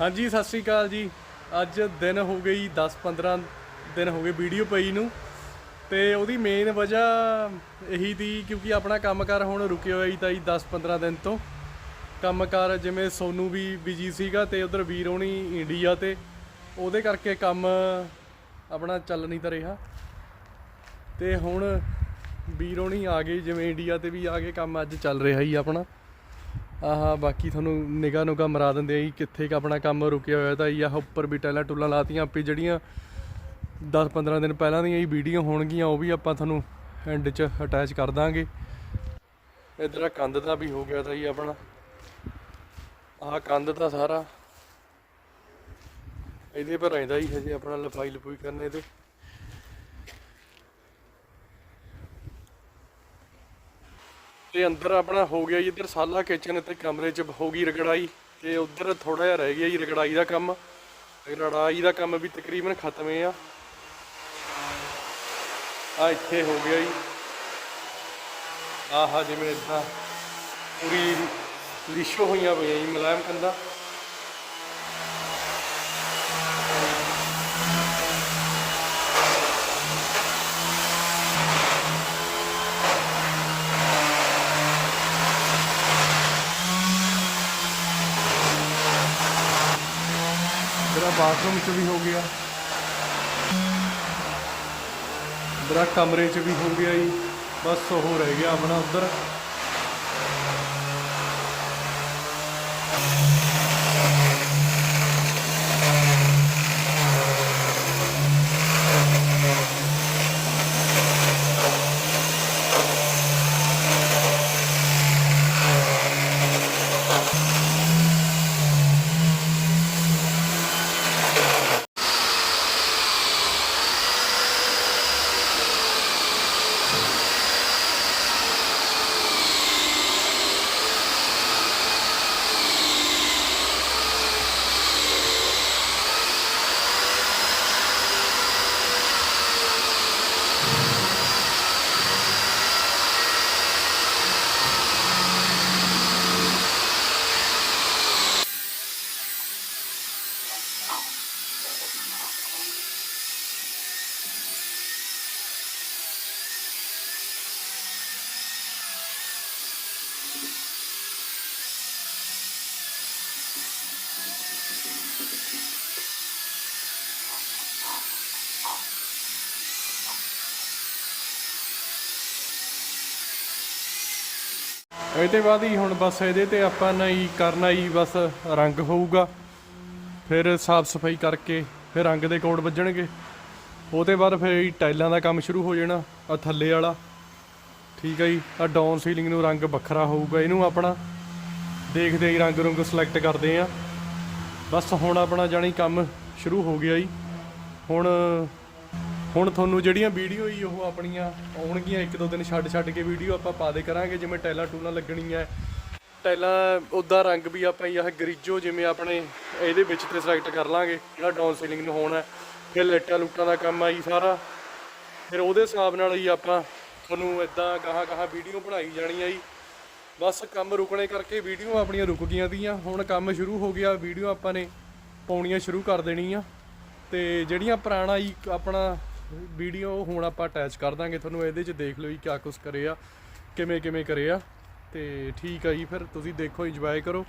ਹਾਂਜੀ, ਸਤਿ ਸ੍ਰੀ ਅਕਾਲ ਜੀ। ਅੱਜ ਦਿਨ ਹੋ ਗਈ 10-15 ਦਿਨ ਹੋ ਗਏ ਵੀਡੀਓ ਪਈ ਨੂੰ। ਤੇ ਉਹਦੀ ਮੇਨ ਵਜ੍ਹਾ ਇਹੀ ਦੀ ਕਿਉਂਕਿ ਆਪਣਾ ਕੰਮਕਾਰ ਹੁਣ ਰੁਕਿਆ ਹੋਇਆ ਹੀ ਤਾਂ ਜੀ 10-15 ਦਿਨ ਤੋਂ। ਕੰਮਕਾਰ ਜਿਵੇਂ ਸੋਨੂ ਵੀ ਬਿਜ਼ੀ ਸੀਗਾ ਤੇ ਉਧਰ ਵੀਰ ਹੋਣੀ ਇੰਡੀਆ ਤੇ। ਉਹਦੇ ਕਰਕੇ ਕੰਮ ਆਪਣਾ ਚੱਲ ਨਹੀਂ ਤਾਂ ਰਿਹਾ। ਤੇ ਹੁਣ ਵੀਰ ਹੋਣੀ ਆ ਗਏ, ਜਿਵੇਂ ਇੰਡੀਆ ਤੇ ਵੀ ਆ ਗਏ ਕੰਮ ਅੱਜ ਚੱਲ ਰਿਹਾ ਹੀ ਆਪਣਾ। ਆਹ ਬਾਕੀ ਤੁਹਾਨੂੰ ਨਿਗਾਹ ਨੁਗਾ ਮਰਾ ਦਿੰਦੇ ਆ ਜੀ, ਕਿੱਥੇ ਕ ਆਪਣਾ ਕੰਮ ਰੁਕਿਆ ਹੋਇਆ ਤਾਂ ਜੀ, ਆਹ ਉੱਪਰ ਵੀ ਟੈਲਾਂ ਟੁੱਲਾਂ ਲਾਤੀਆਂ, ਆਪੇ ਜਿਹੜੀਆਂ 10-15 ਦਿਨ ਪਹਿਲਾਂ ਦੀਆਂ ਹੀ ਵੀਡੀਓ ਹੋਣਗੀਆਂ, ਉਹ ਵੀ ਆਪਾਂ ਤੁਹਾਨੂੰ ਐਂਡ 'ਚ ਅਟੈਚ ਕਰ ਦਾਂਗੇ। ਇਧਰ ਆ ਕੰਧ ਦਾ ਵੀ ਹੋ ਗਿਆ ਤਾਂ ਜੀ ਆਪਣਾ। ਆਹ ਕੰਧ ਦਾ ਸਾਰਾ ਇਹਦੇ ਪਰ ਰਹਿੰਦਾ ਹੀ ਹਜੇ ਆਪਣਾ ਲਫਾਈ ਲਫੂਈ ਕਰਨੇ ਤੇ। ਤੇ ਅੰਦਰ ਆਪਣਾ ਹੋ ਗਿਆ ਜੀ, ਇੱਧਰ ਸਾਲਾ ਕਿਚਨ ਤੇ ਕਮਰੇ 'ਚ ਹੋ ਗਈ ਰਗੜਾਈ ਤੇ ਉੱਧਰ ਥੋੜਾ ਜਿਹਾ ਰਹਿ ਗਿਆ ਜੀ ਰਗੜਾਈ ਦਾ ਕੰਮ। ਰਗੜਾਈ ਦਾ ਕੰਮ ਵੀ ਤਕਰੀਬਨ ਖਤਮ ਹੈ ਆ। ਆ ਇੱਥੇ ਹੋ ਗਿਆ ਜੀ। ਆਹ ਜਿਵੇਂ ਇਦਾਂ ਪੂਰੀ ਲਿਸ਼ੋ ਹੋਈਆਂ ਪਈਆਂ ਜੀ, ਮੁਲਾਇਮ ਕੰਦਾ ਬਾਥਰੂਮ 'ਚ ਵੀ ਹੋ ਗਿਆ। ਮੇਰਾ ਕਮਰੇ 'ਚ ਵੀ ਹੋ ਗਿਆ ਜੀ। ਬਸ ਉਹ ਰਹਿ ਗਿਆ ਆਪਣਾ ਉਧਰ। ਇਹਦੇ ਬਾਅਦ ਹੀ ਹੁਣ ਬਸ ਇਹਦੇ ਤੇ ਆਪਾਂ ਨਾ ਹੀ ਕਰਨਾ ਹੀ ਬਸ ਰੰਗ ਹੋਊਗਾ। ਫਿਰ ਸਾਫ਼ ਸਫ਼ਾਈ ਕਰਕੇ ਫਿਰ ਰੰਗ ਦੇ ਕੋਡ ਵੱਜਣਗੇ। ਉਹਦੇ ਬਾਅਦ ਫਿਰ ਇਹ ਟਾਈਲਾਂ ਦਾ ਕੰਮ ਸ਼ੁਰੂ ਹੋ ਜਾਣਾ ਆ ਥੱਲੇ ਵਾਲਾ। ਠੀਕ ਹੈ ਜੀ ਆ ਡਾਊਨ ਸੀਲਿੰਗ ਨੂੰ ਰੰਗ ਵੱਖਰਾ ਹੋਊਗਾ ਇਹਨੂੰ ਆਪਣਾ। ਦੇਖਦੇ ਹੀ ਰੰਗ ਰੁੰਗ ਸਿਲੈਕਟ ਕਰਦੇ ਆ। ਬਸ ਹੁਣ ਆਪਣਾ ਜਾਣੀ ਕੰਮ ਸ਼ੁਰੂ ਹੋ ਗਿਆ ਜੀ। ਹੁਣ ਹੁਣ ਤੁਹਾਨੂੰ ਜਿਹੜੀਆਂ ਵੀਡੀਓ ਹੀ ਉਹ ਆਪਣੀਆਂ ਆਉਣਗੀਆਂ, ਇੱਕ ਦੋ ਦਿਨ ਛੱਡ ਛੱਡ ਕੇ ਵੀਡੀਓ ਆਪਾਂ ਪਾ ਦੇ ਕਰਾਂਗੇ, ਜਿਵੇਂ ਟੈਲਾਂ ਟੂਲਾਂ ਲੱਗਣੀਆਂ। ਟੈਲਾਂ ਉਦਾਂ ਰੰਗ ਵੀ ਆਪਾਂ ਇਹ ਗਰੀਜੋ ਜਿਵੇਂ ਆਪਣੇ ਇਹਦੇ ਵਿੱਚ ਤੇ ਸਿਲੈਕਟ ਕਰ ਲਾਂਗੇ, ਜਿਹੜਾ ਡਾਊਨ ਸੀਲਿੰਗ ਨੂੰ ਹੋਣਾ ਫਿਰ ਲੈਟਾਂ ਲੁੱਟਾਂ ਦਾ ਕੰਮ ਆਈ ਸਾਰਾ। ਫਿਰ ਉਹਦੇ ਹਿਸਾਬ ਨਾਲ ਹੀ ਆਪਾਂ ਤੁਹਾਨੂੰ ਇਦਾਂ ਗਾਹਾਂ ਗਾਹਾਂ ਵੀਡੀਓ ਬਣਾਈ ਜਾਣੀ ਆ ਜੀ। ਬਸ ਕੰਮ ਰੁਕਣੇ ਕਰਕੇ ਵੀਡੀਓ ਆਪਣੀਆਂ ਰੁਕ ਗਈਆਂ ਤੀਆਂ। ਹੁਣ ਕੰਮ ਸ਼ੁਰੂ ਹੋ ਗਿਆ ਵੀਡੀਓ ਆਪਾਂ ਨੇ ਪਾਉਣੀਆਂ ਸ਼ੁਰੂ ਕਰ ਦੇਣੀ ਆ ਤੇ ਜਿਹੜੀਆਂ ਪੁਰਾਣਾ ਹੀ ਆਪਣਾ ਵੀਡੀਓ ਹੁਣ ਆਪਾਂ ਅਟੈਚ ਕਰ ਦਾਂਗੇ, ਤੁਹਾਨੂੰ ਇਹਦੇ 'ਚ ਦੇਖ ਲਓ ਜੀ ਕਿਆ ਕੁਛ ਕਰੇ ਆ, ਕਿਵੇਂ ਕਿਵੇਂ ਕਰੇ ਆ। ਤੇ ਠੀਕ ਆ ਜੀ, ਫਿਰ ਤੁਸੀਂ ਦੇਖੋ ਇੰਜੋਏ ਕਰੋ।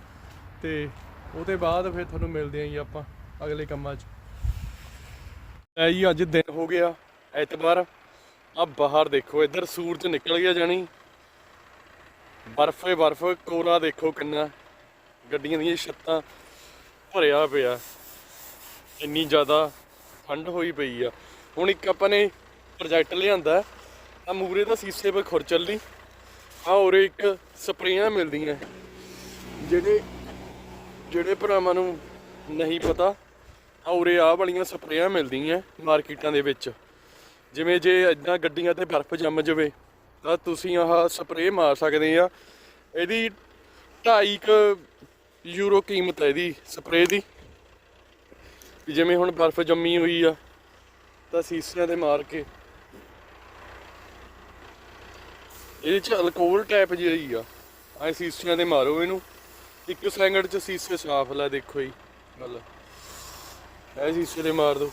ਤੇ ਉਹਦੇ ਬਾਅਦ ਫਿਰ ਤੁਹਾਨੂੰ ਮਿਲਦੇ ਆਂ ਜੀ ਆਪਾਂ ਅਗਲੇ ਕੰਮਾਂ 'ਚ। ਐ ਜੀ ਅੱਜ ਦਿਨ ਹੋ ਗਿਆ, ਐਤਵਾਰ। ਆ ਬਾਹਰ ਦੇਖੋ, ਇੱਧਰ ਸੂਰਜ ਨਿਕਲ ਗਿਆ ਜਾਣੀ। ਬਰਫੇ ਬਰਫ। ਕੋਰਾ ਦੇਖੋ ਕਿੰਨਾ। ਗੱਡੀਆਂ ਦੀਆਂ ਛੱਤਾਂ ਭਰਿਆ ਪਿਆ। ਇੰਨੀ ਜ਼ਿਆਦਾ ਠੰਡ ਹੋਈ ਪਈ ਆ। ਹੁਣ ਇੱਕ ਆਪਾਂ ਨੇ ਪ੍ਰੋਜੈਕਟ ਲਿਆਂਦਾ ਆ ਮੂਰੇ ਦਾ ਸੀਸੇ 'ਤੇ ਖੁਰ ਚੱਲਣੀ ਆ ਉਰੇ ਇੱਕ ਸਪਰੇਆਂ ਮਿਲਦੀਆਂ। ਜਿਹੜੇ ਜਿਹੜੇ ਭਰਾਵਾਂ ਨੂੰ ਨਹੀਂ ਪਤਾ ਆ ਉਰੇ ਆ ਵਾਲੀਆਂ ਸਪਰੇਆਂ ਮਿਲਦੀਆਂ ਮਾਰਕੀਟਾਂ ਦੇ ਵਿੱਚ। ਜਿਵੇਂ ਜੇ ਇਦਾਂ ਗੱਡੀਆਂ ਤੇ ਬਰਫ਼ ਜੰਮ ਜਾਵੇ, ਤਾਂ ਤੁਸੀਂ ਆਹ ਸਪਰੇਅ ਮਾਰ ਸਕਦੇ ਆ। ਇਹਦੀ 2.5 ਕ ਯੂਰੋ ਕੀਮਤ ਹੈ ਇਹਦੀ ਸਪਰੇਅ ਦੀ। ਜਿਵੇਂ ਹੁਣ ਬਰਫ਼ ਜੰਮੀ ਹੋਈ ਆ ਤਾਂ ਸੀਸਿਆਂ ਤੇ ਮਾਰ ਕੇ। ਇਹਦੇ ਚ ਅਲਕੋਹਲ ਟਾਈਪ ਜਿਹੀ ਆ। ਐ ਸੀਸਿਆਂ ਤੇ ਮਾਰੋ ਇਹਨੂੰ। ਇੱਕ ਸੈਕਿੰਡ ਚ ਸੀਸੇ ਸਾਫ਼ ਲੈ ਦੇਖੋ ਜੀ, ਗੱਲ। ਐ ਸੀਸੇ 'ਤੇ ਮਾਰ ਦੋ।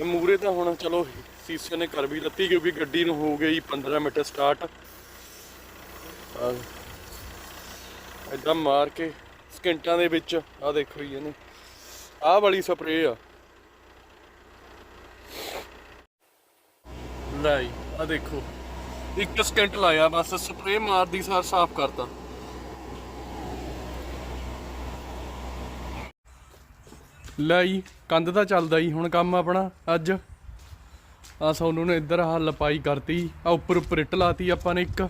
ਇਹ ਮੂਰੇ ਤਾਂ ਹੁਣ ਚਲੋ ਸੀਸੇ ਨੇ ਕਰ ਵੀ ਲੱਤੀ ਕਿਉਂਕਿ ਗੱਡੀ ਨੂੰ ਹੋ ਗਈ 15 ਮਿੰਟ ਸਟਾਰਟ। ਇਦਾਂ ਮਾਰ ਕੇ ਸਕਿੰਟਾਂ ਦੇ ਵਿੱਚ ਆ ਦੇਖੋ ਜੀ ਇਹਨੇ। ਆਹ ਵਾਲੀ ਸਪਰੇਅ ਆ। ਲੈ ਜੀ ਆ ਦੇਖੋ। ਇੱਕ ਸਕਿੰਟ ਲਾਇਆ, ਬਸ ਸਪਰੇਅ ਮਾਰਦੀ ਸਾਰ ਸਾਫ਼ ਕਰਤਾ। ਲੈ ਜੀ ਕੰਧ ਤਾਂ ਚੱਲਦਾ ਜੀ ਹੁਣ ਕੰਮ ਆਪਣਾ, ਅੱਜ। ਆ ਸੋਨੂ ਨੇ ਇੱਧਰ ਆਹ ਲਪਾਈ ਕਰਤੀ ਆ ਉੱਪਰ ਉੱਪਰ ਇੱਟ ਲਾਤੀ ਆਪਾਂ ਨੇ ਇੱਕ।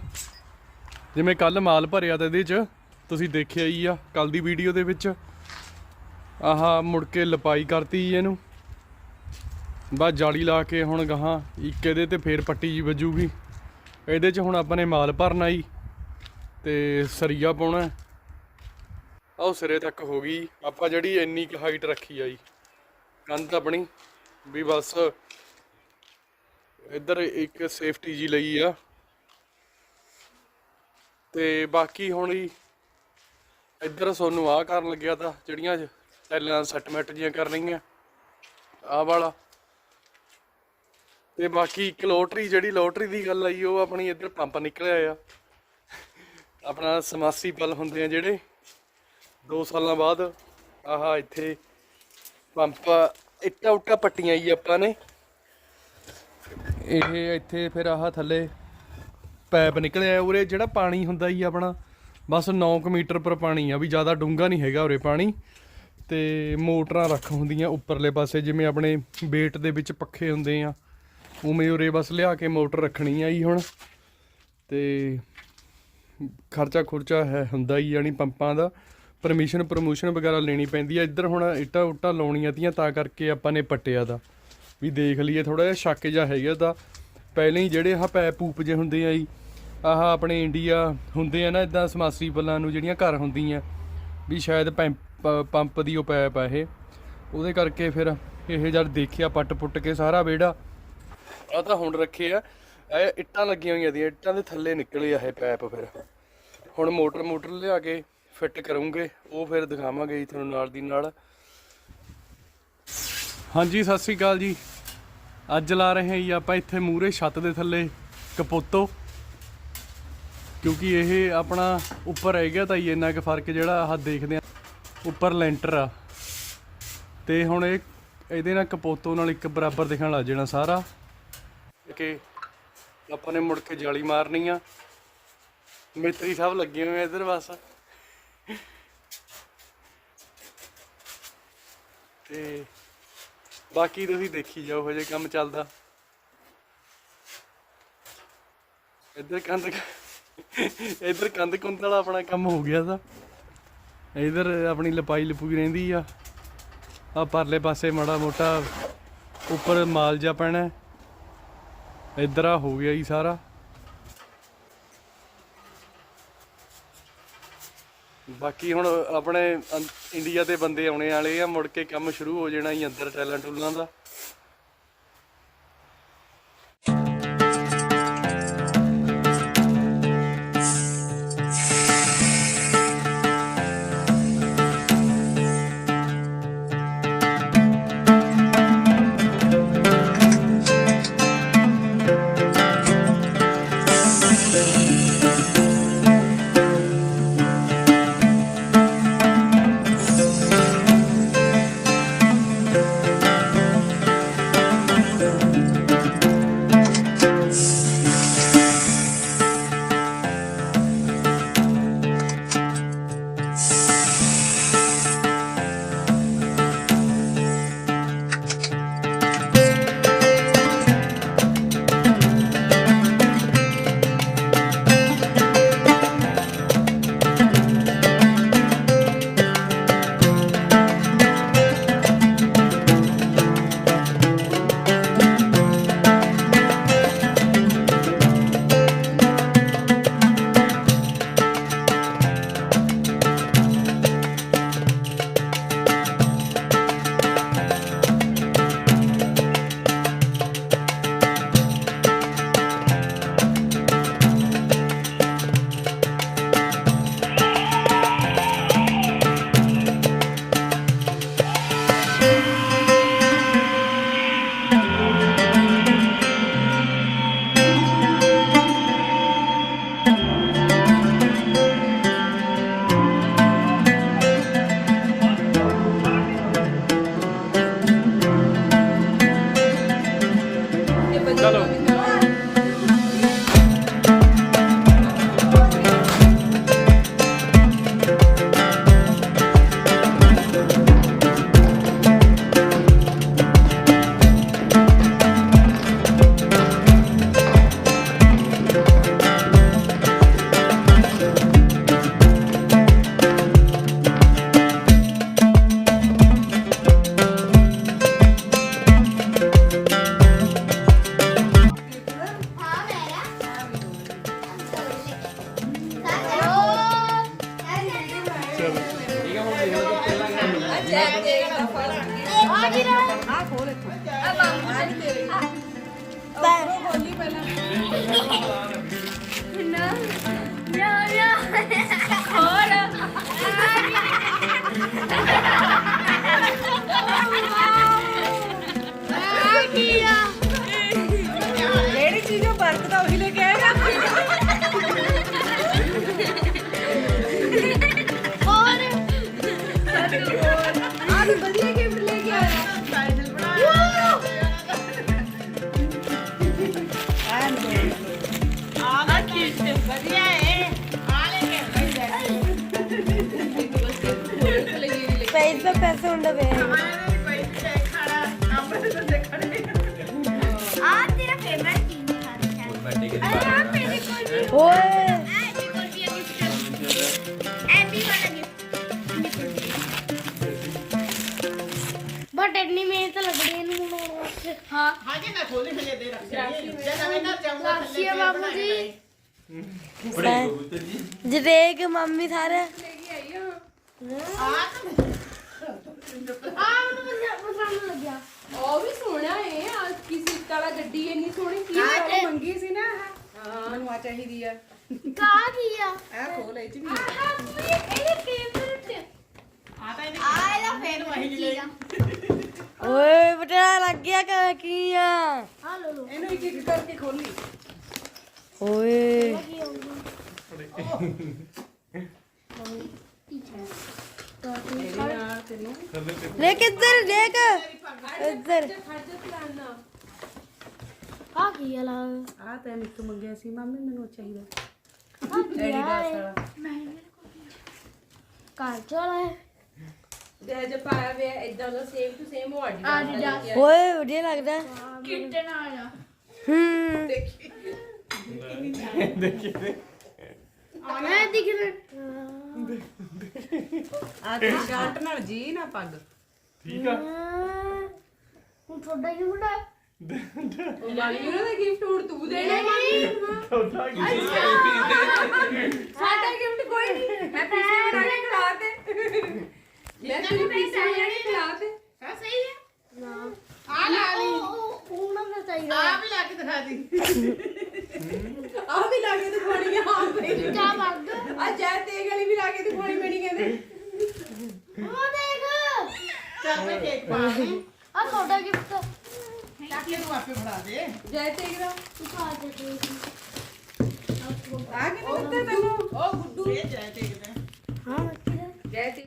ਜਿਵੇਂ ਕੱਲ ਮਾਲ ਭਰਿਆ ਤਾਂ ਇਹਦੇ 'ਚ, ਤੁਸੀਂ ਦੇਖਿਆ ਹੀ ਆ ਕੱਲ ਦੀ ਵੀਡੀਓ ਦੇ ਵਿੱਚ। ਆਹ ਮੁੜ ਕੇ ਲਪਾਈ ਕਰਤੀ ਇਹਨੂੰ। ਬਸ ਜਾਲੀ ਲਾ ਕੇ ਹੁਣ ਗਾਹਾਂ ਇੱਕ ਇਹਦੇ ਤੇ ਫੇਰ ਪੱਟੀ ਜੀ ਵੱਜੂਗੀ। ਇਹਦੇ 'ਚ ਹੁਣ ਆਪਾਂ ਨੇ ਮਾਲ ਭਰਨਾ ਜੀ ਤੇ ਸਰੀਆ ਪਾਉਣਾ। ਹੈ। ਆਹ ਸਿਰੇ ਤੱਕ ਹੋ ਗਈ। ਆਪਾਂ ਜਿਹੜੀ ਇੰਨੀ ਕੁ ਹਾਈਟ ਰੱਖੀ ਆ ਜੀ, ਕੰਧ ਆਪਣੀ, ਵੀ ਬਸ ਇੱਧਰ ਇੱਕ ਸੇਫਟੀ ਜੀ ਲਈ ਆ। ਤੇ ਬਾਕੀ ਹੁਣ ਜੀ, ਇੱਧਰ ਤੁਹਾਨੂੰ ਆਹ ਕਰਨ ਲੱਗਿਆ ਤਾਂ ਜਿਹੜੀਆਂ ਟੈਲਾਂ ਸੈਟਮੈਂਟ ਜੀਆਂ ਕਰਨੀਆਂ, ਆਹ ਵਾਲਾ। ਤੇ ਬਾਕੀ ਇੱਕ ਲੋਟਰੀ, ਜਿਹੜੀ ਲੋਟਰੀ ਦੀ ਗੱਲ ਆਈ, ਉਹ ਆਪਣੀ ਇੱਧਰ ਪੰਪ ਨਿਕਲਿਆ ਆ। ਆਪਣਾ ਸਮਾਸੀ ਪਲ ਹੁੰਦੇ ਆ ਜਿਹੜੇ। 2 ਸਾਲਾਂ ਬਾਅਦ ਆਹ ਇੱਥੇ ਪੰਪ, ਇੱਟਾ ਉੱਟਾ ਪੱਟੀਆਂ ਜੀ ਆਪਾਂ ਨੇ। ਇਹ ਇੱਥੇ ਫਿਰ ਆਹ ਥੱਲੇ ਪੈਪ ਨਿਕਲਿਆ ਉਰੇ, ਜਿਹੜਾ ਪਾਣੀ ਹੁੰਦਾ ਜੀ ਆਪਣਾ। ਬਸ 9 ਮੀਟਰ ਪਰ ਪਾਣੀ ਆ, ਵੀ ਜ਼ਿਆਦਾ ਡੂੰਘਾ ਨਹੀਂ ਹੈਗਾ ਉਰੇ ਪਾਣੀ। ਤੇ ਮੋਟਰਾਂ ਰੱਖ ਹੁੰਦੀਆਂ ਉੱਪਰਲੇ ਪਾਸੇ, ਜਿਵੇਂ ਆਪਣੇ ਬੇਟ ਦੇ ਵਿੱਚ ਪੱਖੇ ਹੁੰਦੇ ਆ। ਉਵੇਂ ਉਰੇ ਬਸ ਲਿਆ ਕੇ ਮੋਟਰ ਰੱਖਣੀ ਆ ਜੀ ਹੁਣ। ਤੇ ਖਰਚਾ ਖੁਰਚਾ ਹੈ ਹੁੰਦਾ ਹੀ ਯਾਨੀ ਪੰਪਾਂ ਦਾ। ਪਰਮਿਸ਼ਨ ਪ੍ਰਮੋਸ਼ਨ ਵਗੈਰਾ ਲੈਣੀ ਪੈਂਦੀ ਆ। ਇੱਧਰ ਹੁਣ ਇੱਟਾਂ ਉੱਟਾਂ ਲਾਉਣੀਆਂ ਤੀਆਂ ਤਾਂ ਕਰਕੇ ਆਪਾਂ ਨੇ ਪੱਟਿਆ ਦਾ। ਵੀ ਦੇਖ ਲਈਏ ਥੋੜਾ ਜਿਹਾ ਸ਼ੱਕ ਜਿਹਾ ਹੈਗਾ ਤਾਂ। ਪਹਿਲਾਂ ਹੀ ਜਿਹੜੇ ਆਹ ਪੈਪ ਪੂਪ ਜੇ ਹੁੰਦੇ ਆ ਜੀ, ਆਹ ਆਪਣੇ ਇੰਡੀਆ ਹੁੰਦੇ ਆ ਨਾ, ਇਦਾਂ ਸਮਾਸੀ ਪੱਲਾਂ ਨੂੰ ਜਿਹੜੀਆਂ ਘਰ ਹੁੰਦੀਆਂ। ਵੀ ਸ਼ਾਇਦ ਪੈਂਪ, ਪੰਪ ਦੀ ਉਹ ਪੈਪ ਆ ਇਹ। ਉਹਦੇ ਕਰਕੇ ਫਿਰ ਇਹ ਜਦ ਦੇਖਿਆ ਪੱਟ ਪੁੱਟ ਕੇ ਸਾਰਾ ਵਿਹੜਾ। ਆ ਤਾਂ ਹੁਣ ਰੱਖੇ ਆ। ਇਹ ਇੱਟਾਂ ਲੱਗੀਆਂ ਹੋਈਆਂ ਦੀਆਂ, ਇੱਟਾਂ ਦੇ ਥੱਲੇ ਨਿਕਲੇ ਆ ਇਹ ਪੈਪ ਫਿਰ। ਹੁਣ ਮੋਟਰ ਮੋਟਰ ਲਿਆ ਕੇ ਫਿੱਟ ਕਰੂੰਗੇ, ਉਹ ਫਿਰ ਦਿਖਾਵਾਂਗੇ ਜੀ ਤੁਹਾਨੂੰ ਨਾਲ ਦੀ ਨਾਲ। ਹਾਂਜੀ, ਸਤਿ ਸ੍ਰੀ ਅਕਾਲ ਜੀ। ਅੱਜ ਲਾ ਰਹੇ ਹਾਂ ਜੀ ਆਪਾਂ ਇੱਥੇ ਮੂਰੇ ਛੱਤ ਦੇ ਥੱਲੇ ਕਪੋਤੋ। ਕਿਉਂਕਿ ਇਹ ਆਪਣਾ ਉੱਪਰ ਰਹਿ ਗਿਆ ਤਾਂ ਇੰਨਾ ਕੁ ਫ਼ਰਕ ਜਿਹੜਾ ਆਹ ਦੇਖਦੇ ਆ, ਉੱਪਰ ਲੈਂਟਰ ਆ। ਤੇ ਹੁਣ ਇਹ, ਇਹਦੇ ਨਾਲ ਕਪੋਤੋ ਨਾਲ ਇੱਕ ਬਰਾਬਰ ਦਿਖਣ ਲੱਗ ਜਾਣਾ ਸਾਰਾ। ਕਿ ਆਪਾਂ ਨੇ ਮੁੜ ਕੇ ਜਾਲੀ ਮਾਰਨੀ ਆ। ਮਿਸਤਰੀ ਸਾਹਿਬ ਲੱਗੇ ਹੋਏ ਆ ਇੱਧਰ ਬਸ। ਤੇ ਬਾਕੀ ਤੁਸੀਂ ਦੇਖੀ ਜਾਓ ਹਜੇ ਕੰਮ ਚੱਲਦਾ। ਇੱਧਰ ਕੰਧ ਇੱਧਰ ਕੰਧ ਕੁੰਦ ਵਾਲਾ ਆਪਣਾ ਕੰਮ ਹੋ ਗਿਆ ਤਾਂ। ਇੱਧਰ ਆਪਣੀ ਲਪਾਈ ਲਪੂਈ ਰਹਿੰਦੀ ਆ। ਆ ਪਰਲੇ ਪਾਸੇ ਮਾੜਾ ਮੋਟਾ ਉੱਪਰ ਮਾਲ ਜਾ ਪੈਣਾ। ਇੱਧਰ ਆ, ਹੋ ਗਿਆ ਜੀ ਸਾਰਾ। ਬਾਕੀ ਹੁਣ ਆਪਣੇ ਇੰਡੀਆ ਦੇ ਬੰਦੇ ਆਉਣੇ ਵਾਲੇ ਆ, ਮੁੜ ਕੇ ਕੰਮ ਸ਼ੁਰੂ ਹੋ ਜਾਣਾ ਜੀ ਅੰਦਰ ਟੈਲਾਂ ਟੂਲਾਂ ਦਾ। ਆ ਕੀ ਰਹਾ ਆ ਖੋਲ ਲਵੇ ਆ ਤੇਰਾ ਫੇਵਰਟ ਕੀ ਬਰਥਡੇ ਕੇ ਅਰੇ ਆ ਮੇਰੇ ਕੋਲ ਵੀ ਓਏ ਐ ਮੇਰੇ ਕੋਲ ਵੀ ਗਿਫਟ ਐ ਵੀ ਵਾਲਾ ਗਿਫਟ ਬਟ ਇੰਨੀ ਮਿਹਨਤ ਲੱਗਦੀ ਹੈ ਇਹਨੂੰ ਬਣਾਉਣ ਵਾਸਤੇ। ਹਾਂ। ਹਾਂਜੀ ਮੈਂ ਖੋਲੀ ਫਿਰ ਦੇ ਰੱਖ ਜੇ ਨਵੇਂ ਘਰ ਜਾਊਂਗਾ ਥੱਲੇ ਵੀ ਬਾਬੂ ਜੀ। ਬੜੇ ਕਬੂਤਰ ਜੀ। ਜਰੇਗ ਮੰਮੀ ਸਾਰੇ। ਆ ਤਾਂ ਮੈਨੂੰ ਪਸੰਦ ਲੱਗਿਆ। ਉਹ ਵੀ ਸੋਹਣਾ ਏ ਆ ਕਿਸੇ ਕਾਲਾ ਗੱਡੀ ਇੰਨੀ ਸੋਹਣੀ ਕੀ ਹਾਂ, ਉਹ ਤੇ- ਮੰਗੀ ਸੀ ਨਾ ਆਹ। ਹਾਂ। ਮੈਨੂੰ ਆ ਚਾਹੀਦੀ ਆ। ਕਾ ਕੀ ਆ? ਆ ਖੋਲ ਇਹ ਚ ਵੀ ਆਹ ਮੇਰੀ ਇਹਦੀ ਫੇਵਰਟ ਆ ਤਾਂ ਇਹਦਾ ਫੇਵਰਟ ਚੀਜ਼ ਆ। ਓਏ ਬਟਾ ਲੱਗ ਗਿਆ ਕਿ ਕੀ ਆ? ਆ ਲੋ ਲੋ ਇਹਨੂੰ ਇੱਕ ਇੱਕ ਕਰਕੇ ਖੋਲੀ ਓਏ। ਕੀ ਹੋਊਗਾ। ਲੈ ਕਿੱਧਰ ਦੇਖ। ਇੱਧਰ। ਆ ਕੀ ਆ ਲਾ? ਆ ਤੈਨੂੰ ਇੱਕ ਮੰਗਿਆ ਸੀ ਮੰਮੀ ਮੈਨੂੰ ਚਾਹੀਦਾ। ਆ ਦਾ? ਸਾਲਾ ਘਰ ਚਲਾ ਹੈ ਜੇ ਜੇ ਪਾਇਆ ਵੇ ਇਦਾਂ ਦਾ ਸੇਮ ਟੂ ਸੇਮ ਉਹ ਆਡੀ Adidas। ਓਏ ਵਧੀਆ ਲੱਗਦਾ। ਕਿੱਟੇ ਨਾਲ ਆ। ਹੂੰ। ਮੈਂ ਦਿਖ। ਰਿਹਾ ਆ ਤੇ ਸ਼ਰਟ ਨਾਲ ਜੀ ਨਾ ਪੱਗ। ਠੀਕ ਆ। ਹੁਣ ਤੁਹਾਡਾ ਕੀ ਹੁੰਦਾ ਲਾਲੀ ਉਹਨਾਂ ਦਾ ਗਿਫਟ ਹੁਣ ਤੂੰ ਦੇਣਾ ਤੁਹਾਡਾ ਕੀ ਸਾਡਾ ਗਿਫਟ ਕੋਈ ਨਹੀਂ। ਮੈਂ ਪਿੱਛੇ ਬਣਾ ਕੇ ਖਿਲਾ ਤੇ। ਮੈਂ ਤੈਨੂੰ ਪਿੱਛੇ ਬਣਾ ਕੇ ਖਿਲਾ ਤੇ। ਨਾ। ਆ ਲਾ। ਲਈ ਉਹ ਨਾ ਚਾਹੀਦਾ। ਆ ਵੀ ਆ ਵੀ ਲਾ ਕੇ ਦਿਖਾਉਣੀ ਆ। ਹਾਂ ਬਈ ਜਾ ਵਗ ਆ ਜੈ ਤੇ ਗਲੀ ਵੀ ਲਾ ਕੇ ਦਿਖਾਉਣੀ ਪੈਣੀ ਕਹਿੰਦੇ। ਉਹ ਦੇਖ। ਆ ਤੁਹਾਡਾ ਗਿਫਟ ਜੈ ਤੇ ਦਾ। ਤੂੰ ਖਾ ਦੇ ਤੂੰ ਆ ਕਿਨੇ ਦਿੱਤਾ ਤੈਨੂੰ? ਉਹ ਗੁੱਡੂ। ਹਾਂ ਮੱਕੀ ਦਾ। ਜੈ ਤੇ